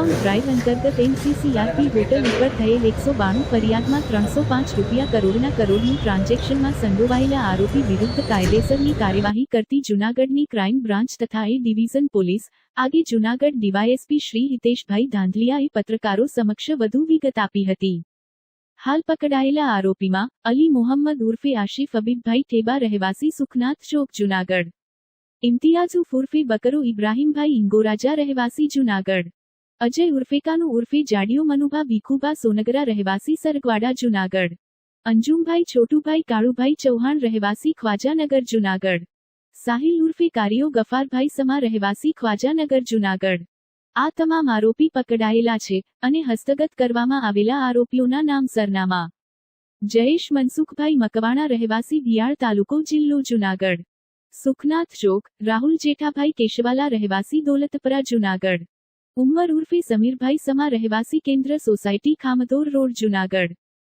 Account drive અંતર્ગત NCCRP hotel ઉપર થયેલ એકસો બાણું ફરિયાદમાં ત્રણસો પાંચ રૂપિયા કરોડના કરોડની ટ્રાન્ઝેક્શનમાં સંડોવાયેલા આરોપી વિરુદ્ધ કાયદેસરની કાર્યવાહી કરતી જૂનાગઢની ક્રાઇમ બ્રાન્ચ તથા એ ડિવિઝન પોલીસ, આગે જૂનાગઢ ડીવાયએસપી શ્રી હિતેશભાઈ ધાંધલિયાએ પત્રકારો સમક્ષ વધુ વિગત આપી હતી. હાલ પકડાયેલા આરોપીમાં, અલી મોહમ્મદ ઉર્ફે આશિફ અબીબભાઈ ઠેબા રહેવાસી સુખનાથ ચોક, જૂનાગઢ. ઇમ્તિયાઝ ઉર્ફે બકરો ઇબ્રાહીમભાઈ ઇંગોરાજા રહેવાસી જૂનાગઢ. અજય ઉર્ફેકાનુ ઉર્ફે જાડિયો મનુભા ભીખુભા સોનગરા રહેવાસી સરગવાડા, જુનાગઢ. અંજુમભાઈ છોટુભાઈ કાળુભાઈ ચૌહાણ રહેવાસી ખ્વાજાનગર, જુનાગઢ. સાહિલ ઉર્ફે કારિયો ગફારભાઈ સમા રહેવાસી ખ્વાજાનગર, જુનાગઢ. આ તમામ આરોપી પકડાયેલા છે અને હસ્તગત કરવામાં આવેલા આરોપીઓના નામ સરનામા. જયેશ મનસુખભાઈ મકવાણા રહેવાસી દિયાળ તાલુકો, જિલ્લો, જુનાગઢ. સુખનાથ ચોક, રાહુલ જેઠાભાઈ કેશવાલા રહેવાસી દોલતપરા, જૂનાગઢ. ઉમર ઉર્ફે સમીરભાઈ સમા રહેવાસી કેન્દ્ર સોસાયટી ખામદોર રોડ, જૂનાગઢ.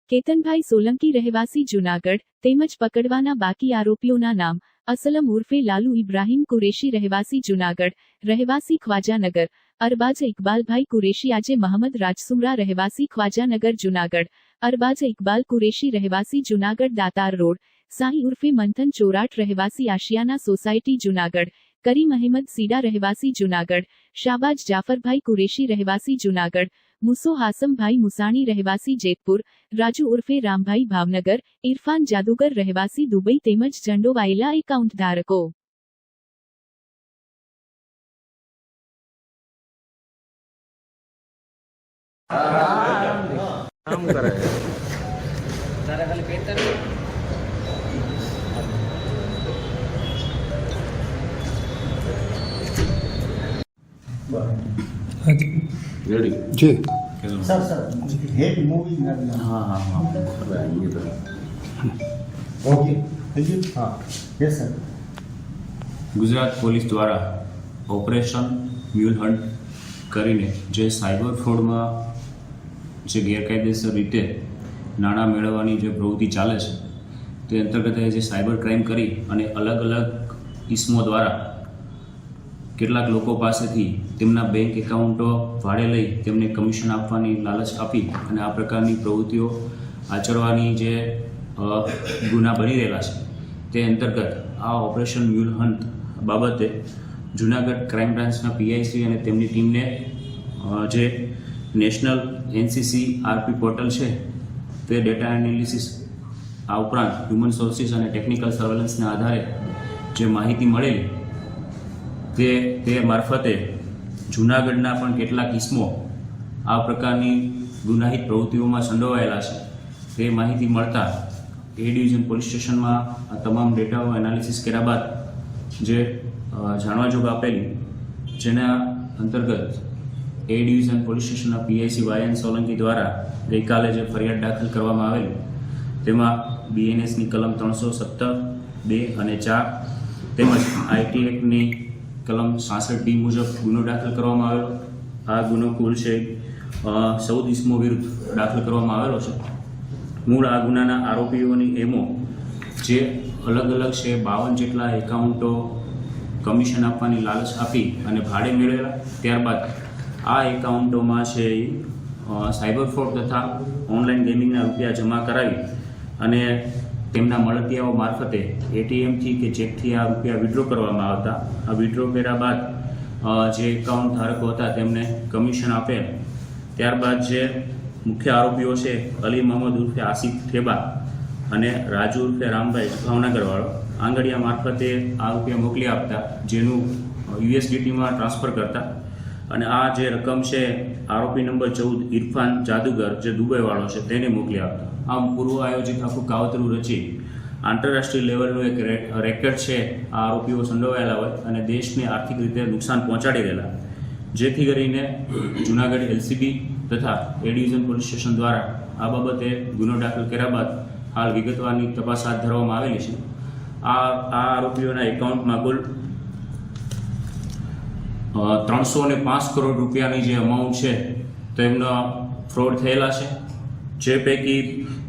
કેતનભાઈ સોલંકી રહેવાસી, જૂનાગઢ. તેમજ પકડવાના બાકી આરોપીઓના નામ. અસલમ ઉર્ફે લાલુ ઇબ્રાહીમ કુરેશી રહેવાસી, જૂનાગઢ. રહેવાસી ખ્વાજાનગર. અરબાજ ઇકબાલભાઈ કુરેશી આજે મહમદ રાજસુમરા રહેવાસી, ખ્વાજાનગર, જૂનાગઢ. અરબાજ ઇકબાલ કુરેશી રહેવાસી, જૂનાગઢ દાતાર રોડ. સાંઈ ઉર્ફે મંથન ચોરાટ રહેવાસી, આશિયાના સોસાયટી, જૂનાગઢ. કરીમ અહેમદ સીડા રહેવાસી જૂનાગઢ શાબાજ જાફરભાઈ કુરેશી રહેવાસી જૂનાગઢ મુસો હાસમભાઈ મુસાણી રહેવાસી જેતપુર રાજુ ઉર્ફે રામભાઈ ભાવનગર ઇરફાન જાદુગર રહેવાસી દુબઈ તેમજ ઝંડોવાયેલા એકાઉન્ટ ધારકો કામ કરે છે તારે ખાલી પેતર રેડી જી. સર સર હેડ મૂવી હા હા હા. હવે આવીએ ઓકે થઈ હા. યસ સર ગુજરાત પોલીસ દ્વારા ઓપરેશન મ્યુલ હન્ટ કરીને જે સાયબર ફ્રોડમાં જે ગેરકાયદેસર રીતે નાણાં મેળવવાની જે પ્રવૃત્તિ ચાલે છે તે અંતર્ગત જે સાયબર ક્રાઇમ કરી અને અલગ અલગ ઇસમો દ્વારા કેટલાક લોકો પાસેથી તેમના બેંક એકાઉન્ટો ભાડે લઈ તેમને કમિશન આપવાની લાલચ આપી અને આ પ્રકારની પ્રવૃત્તિઓ આચરવાની જે ગુના બની રહેલા છે. તે અંતર્ગત આ ઓપરેશન મ્યુલ હન્ટ બાબતે જુનાગઢ ક્રાઇમ બ્રાન્ચના પીઆઈસી અને તેમની ટીમને જે નેશનલ એનસીસી આરપી પોર્ટલ છે, તે ડેટા એનાલિસિસ આ ઉપરાંત હ્યુમન સોર્સિસ અને ટેકનિકલ સર્વેલન્સના આધારે જે માહિતી મળેલી તે તે મારફતે જૂનાગઢના પણ કેટલાક ઇસમો આ પ્રકારની ગુનાહિત પ્રવૃત્તિઓમાં સંડોવાયેલા છે. તે માહિતી મળતા એ ડિવિઝન પોલીસ સ્ટેશનમાં આ તમામ ડેટાઓ એનાલિસિસ કર્યા બાદ જે જાણવા જોગ આપેલી, જેના અંતર્ગત એ ડિવિઝન પોલીસ સ્ટેશનના પીઆઈસી વાયન સોલંકી દ્વારા ગઈકાલે જે ફરિયાદ દાખલ કરવામાં આવેલી, તેમાં બીએનએસની કલમ ત્રણસો સત્તર બે અને ચાર તેમજ આઈટી એક્ટની કલમ સાસઠ ડી મુજબ ગુનો દાખલ કરવામાં આવેલો. આ ગુનો કુલ છે સૌદ ઇસમો વિરુદ્ધ દાખલ કરવામાં આવેલો છે. મૂળ આ ગુનાના આરોપીઓની એમો, જે અલગ અલગ છે, બાવન જેટલા એકાઉન્ટો કમિશન આપવાની લાલચ આપી અને ભાડે મેળવેલા. ત્યારબાદ આ એકાઉન્ટોમાં છે એ સાયબર ફ્રોડ તથા ઓનલાઈન ગેમિંગના રૂપિયા જમા કરાવી અને તેમના મળતિયાઓ મારફતે એટીએમથી કે ચેકથી આ રૂપિયા વિડ્રો કરવામાં આવતા. આ વિડ્રો કર્યા બાદ જે એકાઉન્ટ ધારકો હતા તેમને કમિશન આપેલ. ત્યારબાદ જે મુખ્ય આરોપીઓ છે, અલી મોહમ્મદ ઉર્ફે આસિફ ઠેબા અને રાજુ ઉર્ફે રામભાઈ ભાવનગરવાળો, આંગળીયા મારફતે આ રૂપિયા મોકલી આપતા, જેનું યુએસડીટીમાં ટ્રાન્સફર કરતા. અને આ જે રકમ છે, આરોપી નંબર ચૌદ ઇરફાન જાદુગર, જે દુબઈવાળો છે, તેને મોકલી આપતા. આમ પૂર્વ આયોજિત આખું કાવતરું રચી આંતરરાષ્ટ્રીય લેવલનું એક રેકેટ છે, આ આરોપીઓ સંડોવાયેલા હોય અને દેશને આર્થિક રીતે નુકસાન પહોંચાડી રહેલા જેથી કરીને જુનાગઢ એલસીબી તથા એ ડિવિઝન પોલીસ સ્ટેશન દ્વારા આ બાબતે ગુનો દાખલ કર્યા બાદ હાલ વિગતવારની તપાસ હાથ ધરવામાં આવેલી છે. આ આ આરોપીઓના એકાઉન્ટમાં કુલ ત્રણસો ને પાંચ કરોડ રૂપિયાની જે અમાઉન્ટ છે તેમનો ફ્રોડ થયેલા છે. જે પૈકી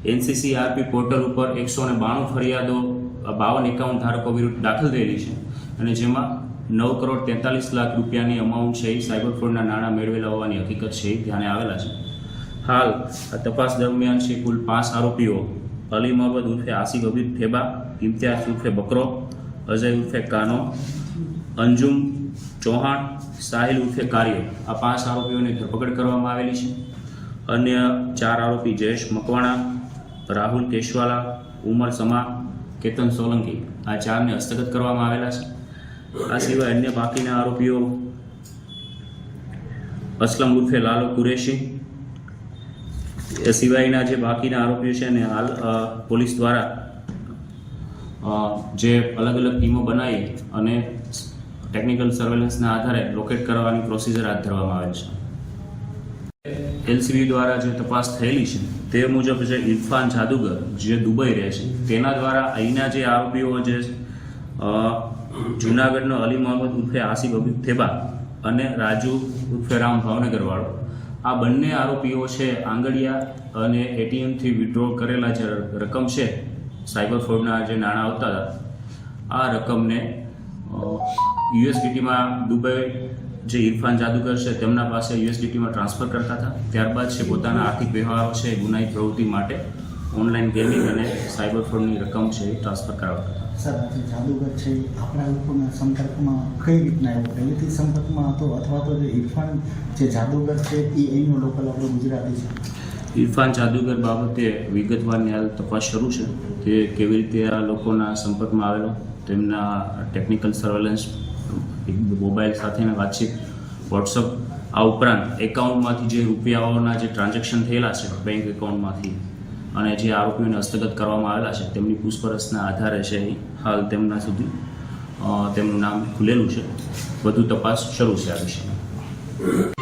એનસીસી આરપી પોર્ટલ ઉપર એકસો ને બાણું ફરિયાદો બાવન એકાઉન્ટ ધારકો વિરુદ્ધ દાખલ થયેલી છે. અને જેમાં નવ કરોડ તેતાલીસ લાખ રૂપિયાની અમાઉન્ટ છે એ સાયબર ફ્રોડના નાણાં મેળવેલા હોવાની હકીકત છે એ ધ્યાને આવેલા છે. હાલ તપાસ દરમિયાન છે કુલ પાંચ આરોપીઓ. અલી મોહમ્મદ ઉર્ફે આસિફ હબીબ થેબા ઇમ્તિયાઝ ઉર્ફે બકરો, અજય ઉર્ફે કાનો, અંજુમ ચૌહાણ સાહિલ ઉર્ફે કાર્ય આ પાંચ આરોપીઓની ધરપકડ કરવામાં આવેલી છે. અન્ય ચાર આરોપી જયેશ મકવાણા, રાહુલ કેશવાલા, ઉમર સમા, કેતન સોલંકી આ ચારને હસ્તગત કરવામાં આવેલા છે. આ સિવાય અન્ય બાકીના આરોપીઓ અસલમ ઉર્ફે લાલો કુરેશી, એ સિવાયના જે બાકીના આરોપીઓ છે ને હાલ પોલીસ દ્વારા જે અલગ અલગ ટીમો બનાવી અને ટેકનિકલ સર્વેલન્સના આધારે લોકેટ કરવાની પ્રોસિજર હાથ ધરવામાં આવેલ છે. એલસીબી દ્વારા જે તપાસ થયેલી છે, તે મુજબ જે ઇરફાન જાદુગર, જે દુબઈ રહે છે, તેના દ્વારા અહીંના જે આરોપીઓ જે જૂનાગઢનો અલી મોહમ્મદ ઉર્ફે આસિફ અબીબ થેબા અને રાજુ ઉર્ફે રામ ભાવનગરવાળો, આ બંને આરોપીઓ છે આંગડિયા અને એટીએમથી વિડ્રો કરેલા જે રકમ છે, સાયબર ફ્રોડના જે નાણાં આવતા હતા, આ રકમને યુએસડીટીમાં દુબઈ જે ઇરફાન જાદુગર છે, તેમના પાસે યુએસડીટીમાં ટ્રાન્સફર કરતા હતા. ત્યારબાદ છે, પોતાના આર્થિક વ્યવહારો છે ગુનાહિત પ્રવૃત્તિ માટે ઓનલાઈન ગેમિંગ અને સાયબર ફ્રોડની રકમ છે એ ટ્રાન્સફર કરાવતા હતા. સર જાદુગર છે, આપણા લોકોના સંપર્કમાં કઈ રીતના આવ્યો? પહેલેથી સંપર્કમાં હતો, અથવા તો જે ઇરફાન જે જાદુગર છે એ અહીંનો લોકલ આપણો ગુજરાતી છે? ઇરફાન જાદુગર બાબતે વિગતવારની હાલ તપાસ શરૂ છે. કે કેવી રીતે આ લોકોના સંપર્કમાં આવેલો, તેમના ટેકનિકલ સર્વેલન્સ મોબાઈલ સાથેના વાતચીત વોટ્સઅપ આ ઉપરાંત એકાઉન્ટમાંથી જે રૂપિયાઓના જે ટ્રાન્ઝેક્શન થયેલા છે બેંક એકાઉન્ટમાંથી અને જે આરોપીઓને હસ્તગત કરવામાં આવેલા છે, તેમની પૂછપરછના આધારે છે હાલ તેમના સુધી તેમનું નામ ખુલેલું છે. વધુ તપાસ શરૂ છે આ વિષયમાં